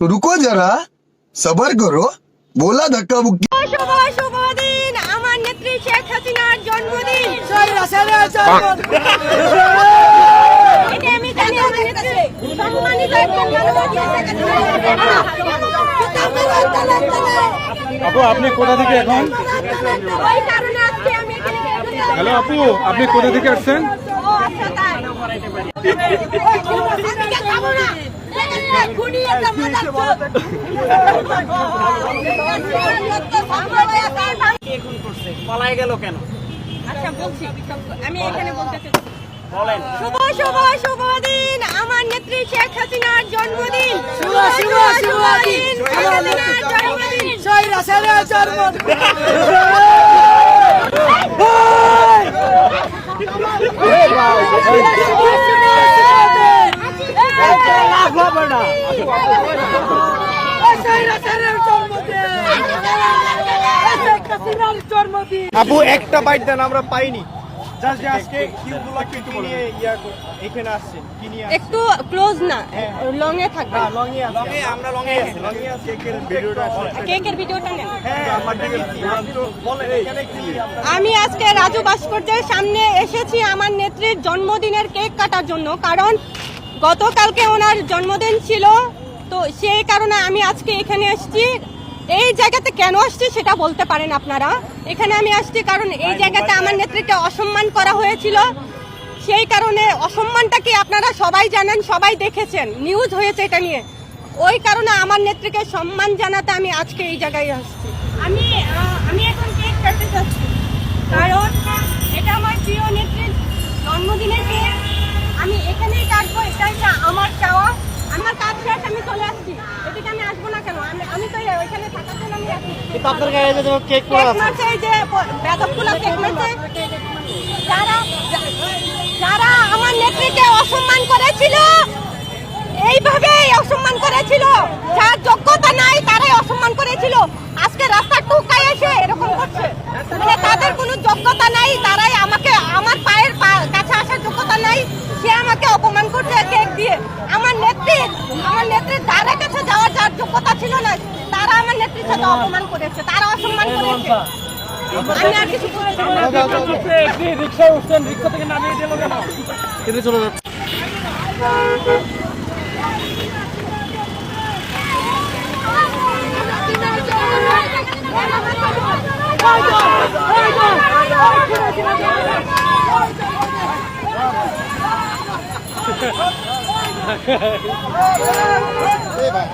तो रुको जरा सबर करो बोला धक्का बुक्की শুভ শুভ দিন আমার নেত্রী শেখ হাসিনার জন্মদিন এটা আমি জানি আমার নেত্রী সম্মানিত একজন মানবতার আপু আপনি কোথা থেকে এখন ওই কারণে আজকে আমি এখানে হ্যালো আপু আপনি কোথা থেকে আসছেন ও আচ্ছা তাই আজকে খাব না খুনি একটা মাদার পালায় গেল কেন আচ্ছা বলছি এখানে চাই শুভ শুভ শুভ আমার নেত্রী শেখ হাসিনার জন্মদিন শুভ শুভ শুভ দিন শেখ জন্মদিন আপু একটা বাইট দেন আমরা পাইনি। একটু ক্লোজ না লং এ থাকবে। লং এ আছে। লং আমরা লং এ আছি। লং এ আছি। কেকের ভিডিওটা আছে। কেকের ভিডিওটা নেন? হ্যাঁ আপনার আমি আজকে রাজু ভাস্কর্যের সামনে এসেছি আমার নেত্রীর জন্মদিনের কেক কাটার জন্য কারণ গতকালকে ওনার জন্মদিন ছিল তো সেই কারণে আমি আজকে এখানে এসেছি। এই জায়গাতে কেন আসছি সেটা বলতে পারেন আপনারা। এখানে আমি আসছি কারণ এই জায়গাতে আমার নেত্রীকে অসম্মান করা হয়েছিল। সেই কারণে অসম্মানটা কি আপনারা সবাই জানেন সবাই দেখেছেন নিউজ হয়েছে এটা নিয়ে। ওই কারণে আমার নেত্রীকে সম্মান জানাতে আমি আজকে এই জায়গায় আসছি। আমি আমি এখন কেক কাটতে চাচ্ছি। কারণ এটা আমার প্রিয় নেত্রীর জন্মদিনের কেক আমি এখানেই কাটবো এটা হচ্ছে আমার চাওয়া আমার কাজ শেষ আমি চলে আসছি এদিকে আমি আসব না কেন? আমি আমি তো ওইখানে থাকার জন্য আমি আসছি কিন্তু আপনার গায়ে যে কেক মারছে এই যে বেদবগুলো কেক মারছে যারা যারা আমার নেত্রীকে অসম্মান করেছিল এইভাবে অসম্মান করেছিল। যার যোগ্যতা নাই তারাই অসম্মান করেছিল। আজকে রাস্তা টুকায় এসে এরকম করছে। মানে তাদের কোনো যোগ্যতা নাই তারাই আমাকে আমার পায়ের কাছে আসার যোগ্যতা নাই। সে আমাকে অপমান করছে কেক দিয়ে। আমার নেত্রীর ধারে কাছে যাওয়ার যার যোগ্যতা ছিল না তারা আমার নেত্রীর সাথে অপমান করেছে তারা অসম্মান করেছে। আমি আর কিছু বলতে পারব না। রিক্সা উঠছেন রিক্সা থেকে নামিয়ে দিল কেন চলে যাচ্ছে Đi bà.